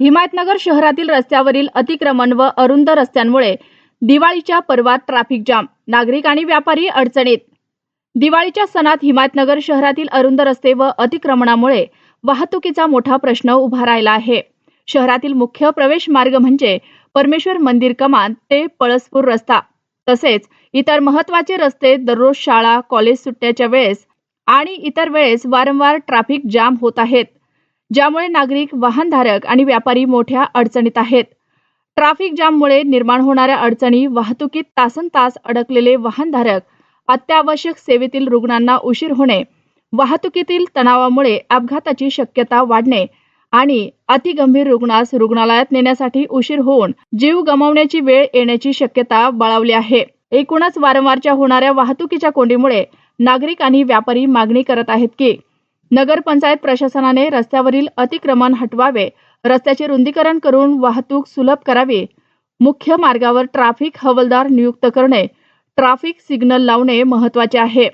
हिमायतनगर शहरातील रस्त्यावरील अतिक्रमण व अरुंद रस्त्यांमुळे दिवाळीच्या पर्वात ट्रॅफिक जाम नागरिक आणि व्यापारी अडचणीत. दिवाळीच्या सणात हिमायतनगर शहरातील अरुंद रस्ते व अतिक्रमणामुळे वाहतुकीचा मोठा प्रश्न उभा राहिला आहे. शहरातील मुख्य प्रवेश मार्ग म्हणजे परमेश्वर मंदिर कमान ते पळसपूर रस्ता. तसेच इतर महत्त्वाचे रस्ते दररोज शाळा कॉलेज सुट्ट्याच्या वेळेस आणि इतर वेळेस वारंवार ट्रॅफिक जाम होत आहेत. ज्यामुळे नागरिक वाहनधारक आणि व्यापारी मोठ्या अडचणीत आहेत. ट्रॅफिक जाममुळे निर्माण होणाऱ्या अडचणी वाहतुकीत तासन तास अडकलेले वाहनधारक अत्यावश्यक सेवेतील रुग्णांना उशीर होणे वाहतुकीतील तणावामुळे अपघाताची शक्यता वाढणे आणि अतिगंभीर रुग्णास रुग्णालयात नेण्यासाठी उशीर होऊन जीव गमावण्याची वेळ येण्याची शक्यता बळावली आहे. एकूणच वारंवारच्या होणाऱ्या वाहतुकीच्या कोंडीमुळे नागरिक आणि व्यापारी मागणी करत आहेत की नगरपंचायत प्रशासनाने रस्त्यावरील अतिक्रमण हटवावे रस्त्याचे रुंदीकरण करून वाहतूक सुलभ करावी मुख्य मार्गावर ट्रॅफिक हवलदार नियुक्त करणे ट्रॅफिक सिग्नल लावणे महत्त्वाचे आहे.